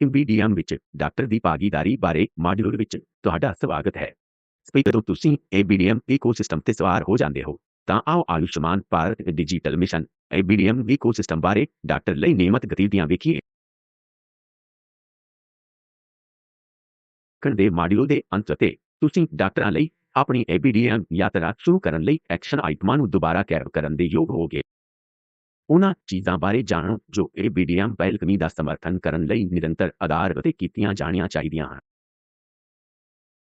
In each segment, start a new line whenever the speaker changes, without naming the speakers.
ਇੰਬੀਡੀਐਮ ਵਿੱਚ ਡਾਕਟਰ ਦੀ ਭਾਗੀਦਾਰੀ ਬਾਰੇ ਮਾਡਿਊਲ ਵਿੱਚ ਤੁਹਾਡਾ ਸਵਾਗਤ ਹੈ। ਸਪੀਕਰ ਤੁਸੀਂ ਏਬੀਡੀਐਮ ਇਕੋਸਿਸਟਮ ਤੇ ਸਵਾਰ ਹੋ ਜਾਂਦੇ ਹੋ, ਤਾਂ ਆਓ Ayushman Bharat digital mission ABDM ecosystem ਬਾਰੇ ਡਾਕਟਰ ਲਈ ਨਿਯਮਤ ਗਤੀਵਿਧੀਆਂ ਵੇਖੀਏ। ਕਰਨ ਦੇ ਮਾਡਿਊਲ ਦੇ ਅੰਤ ਤੇ ਤੁਸੀਂ ਡਾਕਟਰਾਂ ਲਈ ਆਪਣੀ ਏਬੀਡੀਐਮ ਯਾਤਰਾ ਸ਼ੁਰੂ ਕਰਨ ਲਈ ਐਕਸ਼ਨ ਆਈਟਮਾਂ ਨੂੰ ਦੁਬਾਰਾ ਕੈਪ ਕਰਨ ਦੇ ਯੋਗ ਹੋਗੇ ਉਹਨਾਂ ਚੀਜ਼ਾਂ ਬਾਰੇ ਜਾਣੋ ਜੋ ਏਬੀਡੀਐਮ ਪਹਿਲਕਦਮੀ ਦਾ ਸਮਰਥਨ ਕਰਨ ਲਈ ਨਿਰੰਤਰ ਆਧਾਰ ਉਤੇ ਕੀਤੀਆਂ ਜਾਣੀਆਂ ਚਾਹੀਦੀਆਂ ਹਨ।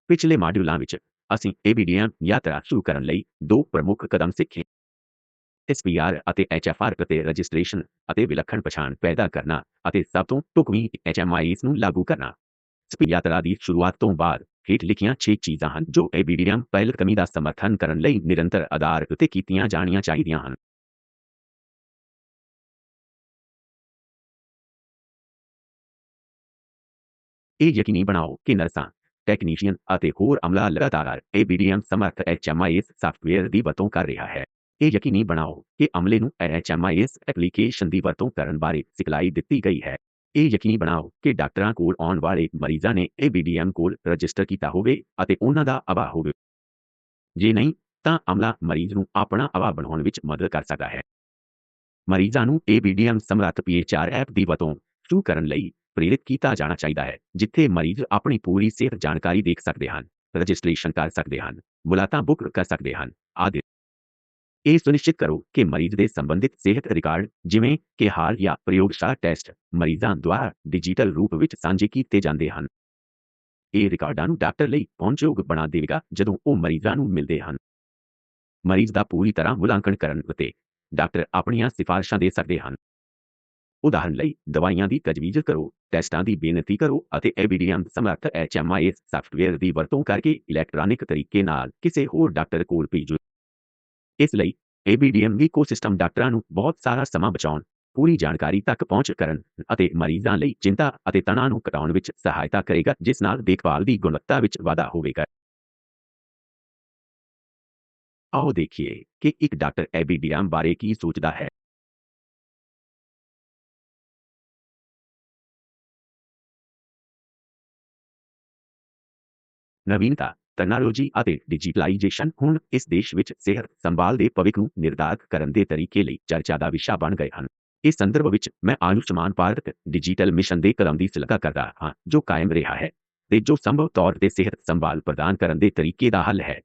ਪਿਛਲੇ ਮਾਡਿਊਲਾਂ ਵਿੱਚ ਅਸੀਂ ਏਬੀਡੀਐਮ ਯਾਤਰਾ ਸ਼ੁਰੂ ਕਰਨ ਲਈ ਦੋ ਪ੍ਰਮੁੱਖ ਕਦਮ ਸਿੱਖੇ। ਐਸਪੀਆਰ ਅਤੇ ਐਚਐਫਆਰ ਤੇ ਰਜਿਸਟ੍ਰੇਸ਼ਨ ਅਤੇ ਵਿਲੱਖਣ ਪਛਾਣ ਪੈਦਾ ਕਰਨਾ ਅਤੇ ਸਭ ਤੋਂ ਢੁਕਵੀਂ ਐਚਐਮਆਈਸ ਨੂੰ ਲਾਗੂ ਕਰਨਾ। ਸਪੀ ਯਾਤਰਾ ਦੀ ਸ਼ੁਰੂਆਤ ਤੋਂ ਬਾਅਦ ਹੇਠ ਲਿਖੀਆਂ 6 ਚੀਜ਼ਾਂ ਹਨ ਜੋ ਏਬੀਡੀਐਮ ਪਹਿਲਕਦਮੀ ਦਾ ਸਮਰਥਨ ਕਰਨ ਲਈ ਨਿਰੰਤਰ ਆਧਾਰ ਉਤੇ ਕੀਤੀਆਂ ਜਾਣੀਆਂ ਚਾਹੀਦੀਆਂ ਹਨ। ਇਹ ਯਕੀਨੀ ਬਣਾਓ ਕਿ ਨਰਸਾਂ, ਟੈਕਨੀਸ਼ੀਅਨ ਅਤੇ ਹੋਰ ਅਮਲਾ ਲਗਾਤਾਰ ABDM ਸਮਰਥ HMIS ਸਾਫਟਵੇਅਰ ਦੀ ਵਰਤੋਂ ਕਰ ਰਿਹਾ ਹੈ। ਇਹ ਯਕੀਨੀ ਬਣਾਓ ਕਿ ਅਮਲੇ ਨੂੰ HMIS ਐਪਲੀਕੇਸ਼ਨ ਦੀ ਵਰਤੋਂ ਕਰਨ ਬਾਰੇ ਸਿਖਲਾਈ ਦਿੱਤੀ ਗਈ ਹੈ। ਇਹ ਯਕੀਨੀ ਬਣਾਓ ਕਿ ਡਾਕਟਰਾਂ ਕੋਲ ਆਉਣ ਵਾਲੇ ਮਰੀਜ਼ਾਂ ਨੇ ABDM ਕੋਲ ਰਜਿਸਟਰ ਕੀਤਾ ਹੋਵੇ ਅਤੇ ਉਹਨਾਂ ਦਾ ਆਭਾ ਹੋਵੇ। ਜੇ ਨਹੀਂ, ਤਾਂ ਅਮਲਾ ਮਰੀਜ਼ ਨੂੰ ਆਪਣਾ ਆਭਾ ਬਣਾਉਣ ਵਿੱਚ ਮਦਦ ਕਰ ਸਕਦਾ ਹੈ। ਮਰੀਜ਼ਾਂ ਨੂੰ ABDM ਸਮਰੱਥ PHR ਐਪ ਦੀ ਵਰਤੋਂ ਸ਼ੁਰੂ ਕਰਨ ਲਈ ਪ੍ਰੇਰਿਤ ਕੀਤਾ ਜਾਣਾ ਚਾਹੀਦਾ ਹੈ, ਜਿੱਥੇ ਮਰੀਜ਼ ਆਪਣੀ ਪੂਰੀ ਸਿਹਤ ਜਾਣਕਾਰੀ ਦੇਖ ਸਕਦੇ ਹਨ, ਰਜਿਸਟ੍ਰੇਸ਼ਨ ਕਰ ਸਕਦੇ ਹਨ ਮੁਲਾਕਾਤਾਂ ਬੁੱਕ ਕਰ ਸਕਦੇ ਹਨ, ਆਦਿ। ਇਹ ਸੁਨਿਸ਼ਚਿਤ ਕਰੋ ਕਿ ਮਰੀਜ਼ ਦੇ ਸੰਬੰਧਿਤ ਸਿਹਤ ਰਿਕਾਰਡ ਜਿਵੇਂ ਕਿ ਹਾਲ ਜਾਂ ਪ੍ਰਯੋਗਸ਼ਾਲਾ ਟੈਸਟ ਮਰੀਜ਼ਾਂ ਦੁਆਰਾ ਡਿਜੀਟਲ ਰੂਪ ਵਿੱਚ ਸਾਂਝੇ ਕੀਤੇ ਜਾਂਦੇ ਹਨ। ਇਹ ਰਿਕਾਰਡਾਂ ਨੂੰ ਡਾਕਟਰ ਲਈ ਪਹੁੰਚਯੋਗ ਬਣਾ ਦੇਵੇਗਾ ਜਦੋਂ ਉਹ ਮਰੀਜ਼ਾਂ ਨੂੰ ਮਿਲਦੇ ਹਨ। ਮਰੀਜ਼ ਦਾ ਪੂਰੀ ਤਰ੍ਹਾਂ ਮੁਲਾਂਕਣ ਕਰਨ ਅਤੇ ਡਾਕਟਰ ਆਪਣੀਆਂ ਸਿਫਾਰਿਸ਼ਾਂ ਦੇ ਸਕਦੇ ਹਨ। ਉਦਾਹਰਨ ਲਈ, ਦਵਾਈਆਂ ਦੀ ਤਜਵੀਜ਼ ਕਰੋ, ਟੈਸਟਾਂ ਦੀ ਬੇਨਤੀ ਕਰੋ ਅਤੇ ਐਬੀਡੀਐਮ ਸਮਰੱਥ ਐਚਐਮਆਈਐਸ ਸਾਫਟਵੇਅਰ ਦੀ ਵਰਤੋਂ ਕਰਕੇ ਇਲੈਕਟ੍ਰੋਨਿਕ ਤਰੀਕੇ ਨਾਲ ਕਿਸੇ ਹੋਰ ਡਾਕਟਰ ਕੋਲ ਭੇਜੋ। ਇਸ ਲਈ ABDM ਇਕੋਸਿਸਟਮ ਡਾਕਟਰਾਂ ਨੂੰ ਬਹੁਤ ਸਾਰਾ ਸਮਾਂ ਬਚਾਉਣ, ਪੂਰੀ ਜਾਣਕਾਰੀ ਤੱਕ ਪਹੁੰਚ ਕਰਨ ਅਤੇ ਮਰੀਜ਼ਾਂ ਲਈ ਚਿੰਤਾ ਅਤੇ ਤਣਾਅ ਨੂੰ ਘਟਾਉਣ ਵਿੱਚ ਸਹਾਇਤਾ ਕਰੇਗਾ, ਜਿਸ ਨਾਲ ਦੇਖਭਾਲ ਦੀ ਗੁਣਵੱਤਾ ਵਿੱਚ ਵਾਧਾ ਹੋਵੇਗਾ। ਆਓ ਦੇਖੀਏ ਕਿ ਇੱਕ ਡਾਕਟਰ ABDM ਬਾਰੇ ਕੀ ਸੋਚਦਾ ਹੈ। ਨਵੀਨਤਾ ਤਕਨਾਲੋਜੀ ਅਤੇ ਡਿਜੀਟਲਾਈਜੇਸ਼ਨ ਹੁਣ ਇਸ ਦੇਸ਼ ਵਿੱਚ ਸਿਹਤ ਸੰਭਾਲ ਦੇ ਭਵਿੱਖ ਨੂੰ ਨਿਰਧਾਰਤ ਕਰਨ ਦੇ ਤਰੀਕੇ ਲਈ ਚਰਚਾ ਦਾ ਵਿਸ਼ਾ ਬਣ ਗਏ ਹਨ। ਇਸ ਸੰਦਰਭ ਵਿੱਚ ਮੈਂ ਆਯੁਸ਼ਮਾਨ ਭਾਰਤ ਡਿਜੀਟਲ ਮਿਸ਼ਨ ਦੇ ਕਦਮ ਦੀ ਸ਼ਲਾਘਾ ਕਰਦਾ ਹਾਂ, ਜੋ ਕਾਇਮ ਰਿਹਾ ਹੈ ਤੇ ਜੋ ਸੰਭਵ ਤੌਰ ਤੇ ਸਿਹਤ ਸੰਭਾਲ ਪ੍ਰਦਾਨ ਕਰਨ ਦੇ ਤਰੀਕੇ ਦਾ ਹੱਲ ਹੈ।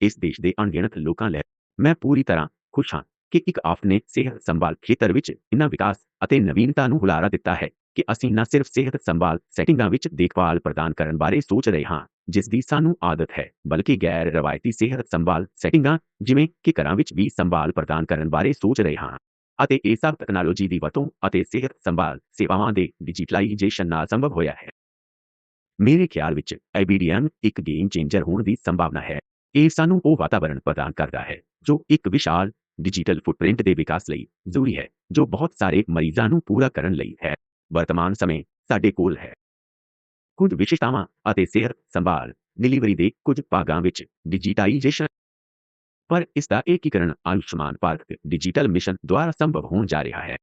ਇਸ ਦੇਸ਼ ਦੇ ਅਣਗਿਣਤ ਲੋਕਾਂ ਲਈ ਮੈਂ ਪੂਰੀ ਤਰ੍ਹਾਂ ਖੁਸ਼ ਹਾਂ ਕਿ ਇੱਕ ਆਫ ਨੇ ਸਿਹਤ ਸੰਭਾਲ ਖੇਤਰ ਵਿੱਚ ਇਨ੍ਹਾਂ ਵਿਕਾਸ ਅਤੇ ਨਵੀਨਤਾ ਨੂੰ ਹੁਲਾਰਾ ਦਿੱਤਾ ਹੈ। ਕਿ ਅਸੀਂ ਨਾ ਸਿਰਫ ਸਿਹਤ ਸੰਭਾਲ ਸੈਟਿੰਗਾਂ ਵਿੱਚ ਦੇਖਭਾਲ ਪ੍ਰਦਾਨ ਕਰਨ ਬਾਰੇ ਸੋਚ ਰਹੇ ਹਾਂ, ਜਿਸ ਦੀ ਸਾਨੂੰ ਆਦਤ ਹੈ, ਬਲਕਿ ਗੈਰ ਰਵਾਇਤੀ ਸਿਹਤ ਸੰਭਾਲ ਸੈਟਿੰਗਾਂ, ਜਿਵੇਂ ਕਿ ਘਰਾਂ ਵਿੱਚ ਵੀ ਸੰਭਾਲ ਪ੍ਰਦਾਨ ਕਰਨ ਬਾਰੇ ਸੋਚ ਰਹੇ ਹਾਂ। ਅਤੇ ਇਹ ਸਭ ਤਕਨਾਲੋਜੀ ਦੀ ਵਰਤੋਂ ਅਤੇ ਸਿਹਤ ਸੰਭਾਲ ਸੇਵਾਵਾਂ ਦੇ ਡਿਜੀਟਲਾਈਜੇਸ਼ਨ ਨਾਲ ਸੰਭਵ ਹੋਇਆ ਹੈ। ਮੇਰੇ ਖਿਆਲ ਵਿੱਚ IBDM ਇੱਕ ਗੇਮ ਚੇਂਜਰ ਹੋਣ ਦੀ ਸੰਭਾਵਨਾ ਹੈ। ਇਹ ਸਾਨੂੰ ਉਹ ਵਾਤਾਵਰਣ ਪ੍ਰਦਾਨ ਕਰਦਾ ਹੈ, ਜੋ ਇੱਕ ਵਿਸ਼ਾਲ ਡਿਜੀਟਲ ਫੁੱਟਪ੍ਰਿੰਟ ਦੇ ਵਿਕਾਸ ਲਈ ਜ਼ਰੂਰੀ ਹੈ, ਜੋ ਬਹੁਤ ਸਾਰੇ ਮਰੀਜ਼ਾਂ ਨੂੰ ਪੂਰਾ ਕਰਨ ਲਈ ਹੈ। ਵਰਤਮਾਨ ਸਮੇਂ ਸਾਡੇ ਕੋਲ ਹੈ। ਕੁਝ ਵਿਸ਼ੇਸ਼ਤਾਵਾਂ ਅਤੇ ਸਿਹਤ ਸੰਭਾਲ ਡਿਲੀਵਰੀ ਦੇ ਕੁਝ ਭਾਗਾਂ ਵਿੱਚ ਡਿਜੀਟਾਈਜੇਸ਼ਨ ਪਰ ਇਸ ਦਾ ਏਕੀਕਰਨ ਆਯੁਸ਼ਮਾਨ ਭਾਰਤ ਡਿਜੀਟਲ ਮਿਸ਼ਨ ਦੁਆਰਾ ਸੰਭਵ ਹੋਣ ਜਾ ਰਿਹਾ ਹੈ।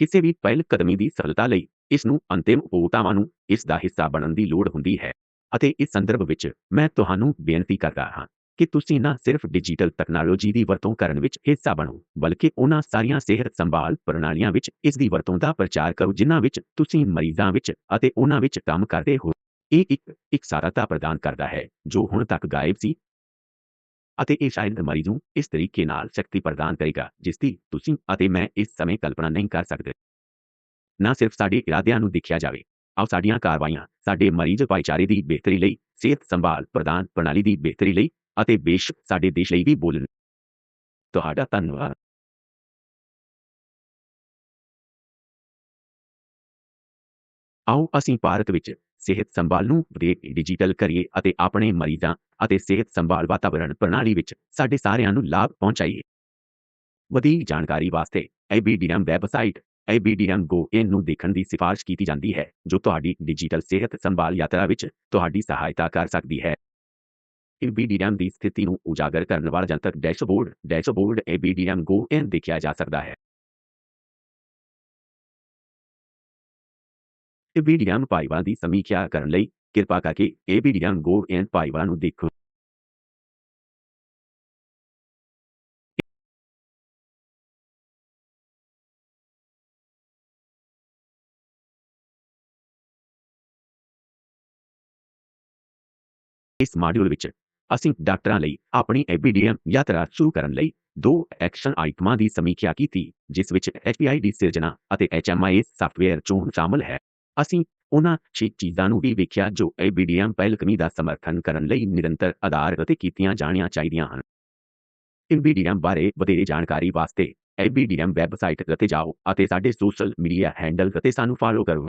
ਕਿਸੇ ਵੀ ਪਹਿਲ ਕਦਮੀ ਦੀ ਸਫਲਤਾ ਲਈ ਇਸ ਨੂੰ ਅੰਤਿਮ ਉਪਭੋਗਤਾਵਾਂ ਨੂੰ ਇਸ ਦਾ ਹਿੱਸਾ ਬਣਨ ਦੀ ਲੋੜ ਹੁੰਦੀ ਹੈ ਅਤੇ ਇਸ ਸੰਦਰਭ ਵਿੱਚ ਮੈਂ ਤੁਹਾਨੂੰ ਬੇਨਤੀ ਕਰਦਾ ਹਾਂ ਕਿ ਤੁਸੀਂ ਨਾ ਸਿਰਫ ਡਿਜੀਟਲ ਤਕਨਾਲੋਜੀ ਦੀ ਵਰਤੋਂ ਕਰਨ ਵਿੱਚ ਹਿੱਸਾ ਬਣੋ, ਬਲਕਿ ਉਹਨਾਂ ਸਾਰੀਆਂ ਸਿਹਤ ਸੰਭਾਲ ਪ੍ਰਣਾਲੀਆਂ ਵਿੱਚ ਇਸ ਦੀ ਵਰਤੋਂ ਦਾ ਪ੍ਰਚਾਰ ਕਰੋ, ਜਿਨ੍ਹਾਂ ਵਿੱਚ ਤੁਸੀਂ ਮਰੀਜ਼ਾਂ ਵਿੱਚ ਅਤੇ ਉਹਨਾਂ ਵਿੱਚ ਕੰਮ ਕਰਦੇ ਹੋ। ਇਹ ਇੱਕ ਇੱਕ ਸਾਰਤਾ ਪ੍ਰਦਾਨ ਕਰਦਾ ਹੈ, ਜੋ ਹੁਣ ਤੱਕ ਗਾਇਬ ਸੀ ਅਤੇ ਇਹ ਸ਼ਾਇਦ ਮਰੀਜ਼ ਨੂੰ ਇਸ ਤਰੀਕੇ ਨਾਲ ਸ਼ਕਤੀ ਪ੍ਰਦਾਨ ਕਰੇਗਾ, ਜਿਸ ਦੀ ਤੁਸੀਂ ਅਤੇ ਮੈਂ ਇਸ ਸਮੇਂ ਕਲਪਨਾ ਨਹੀਂ ਕਰ ਸਕਦੇ। ਨਾ ਸਿਰਫ ਸਾਡੇ ਇਰਾਦਿਆਂ ਨੂੰ ਦੇਖਿਆ ਜਾਵੇ। ਆਓ ਸਾਡੀਆਂ ਕਾਰਵਾਈਆਂ ਸਾਡੇ ਮਰੀਜ਼ ਭਾਈਚਾਰੇ ਦੀ ਬਿਹਤਰੀ ਲਈ, ਸਿਹਤ ਸੰਭਾਲ ਪ੍ਰਦਾਨ ਪ੍ਰਣਾਲੀ ਦੀ ਬਿਹਤਰੀ ਲਈ ਅਤੇ ਬੇਸ਼ੱਕ ਸਾਡੇ ਦੇਸ਼ ਲਈ ਵੀ ਬੋਲਣ। ਤੁਹਾਡਾ ਧੰਨਵਾਦ। ਆਓ ਅਸੀਂ ਭਾਰਤ ਵਿੱਚ ਸਿਹਤ ਸੰਭਾਲ ਨੂੰ ਡਿਜੀਟਲ ਕਰੀਏ ਅਤੇ ਆਪਣੇ ਮਰੀਜ਼ਾਂ ਅਤੇ ਸਿਹਤ ਸੰਭਾਲ ਵਾਤਾਵਰਣ ਪ੍ਰਣਾਲੀ ਵਿੱਚ ਸਾਡੇ ਸਾਰਿਆਂ ਨੂੰ ਲਾਭ ਪਹੁੰਚਾਈਏ। ਵਧੇਰੇ ਜਾਣਕਾਰੀ ਵਾਸਤੇ ABDM website ABDM Go in ਨੂੰ ਦੇਖਣ ਦੀ ਸਿਫਾਰਸ਼ ਕੀਤੀ ਜਾਂਦੀ ਹੈ, ਜੋ ਤੁਹਾਡੀ ਡਿਜੀਟਲ ਸਿਹਤ ਸੰਭਾਲ ਯਾਤਰਾ ਵਿੱਚ ਤੁਹਾਡੀ ਸਹਾਇਤਾ ਕਰ ਸਕਦੀ ਹੈ। ABDM ਦੀ ਸਥਿਤੀ ਨੂੰ ਉਜਾਗਰ ਕਰਨ ਵਾਲਾ ਜਨਤਕ dashboard dashboard ABDM Go in ਦੇਖਿਆ ਜਾ ਸਕਦਾ ਹੈ। ਏਬੀਡੀਐਮ ਭਾਈਵਾਲ ਦੀ ਸਮੀਖਿਆ ਕਰਨ ਲਈ ਕਿਰਪਾ ਕਰਕੇ ਏਬੀਡੀਐਮ ਗੋ ਐਂਡ ਭਾਈਵਾਲ ਨੂੰ ਦੇਖੋ। ਇਸ ਮਾਡਿਊਲ ਵਿੱਚ ਅਸੀਂ ਡਾਕਟਰਾਂ ਲਈ ਆਪਣੀ ਏਬੀਡੀਐਮ ਯਾਤਰਾ ਸ਼ੁਰੂ ਕਰਨ ਲਈ ਦੋ ਐਕਸ਼ਨ ਆਈਟਮਾਂ ਦੀ ਸਮੀਖਿਆ ਕੀਤੀ, ਜਿਸ ਵਿੱਚ ਐਚਪੀਆਈ ਦੀ ਸਿਰਜਣਾ ਅਤੇ ਐਚਐਮਆਈਐਸ ਸਾਫਟਵੇਅਰ ਚੋਣ ਸ਼ਾਮਲ ਹੈ। ਅਸੀਂ ਉਹਨਾਂ ਛੇ ਚੀਜ਼ਾਂ ਨੂੰ ਵੀ ਵੇਖਿਆ ਜੋ ਐਬੀਡੀਐਮ ਪਹਿਲਕਦਮੀ ਦਾ ਸਮਰਥਨ ਕਰਨ ਲਈ ਨਿਰੰਤਰ ਆਧਾਰ ਅਤੇ ਕੀਤੀਆਂ ਜਾਣੀਆਂ ਚਾਹੀਦੀਆਂ ਹਨ। ਏਬੀਡੀਐਮ ਬਾਰੇ ਵਧੇਰੇ ਜਾਣਕਾਰੀ ਵਾਸਤੇ ਏਬੀਡੀਐਮ ਵੈਬਸਾਈਟ ਤੇ ਜਾਓ ਅਤੇ ਸਾਡੇ ਸੋਸ਼ਲ ਮੀਡੀਆ ਹੈਂਡਲ ਅਤੇ ਸਾਨੂੰ ਫਾਲੋ ਕਰੋ।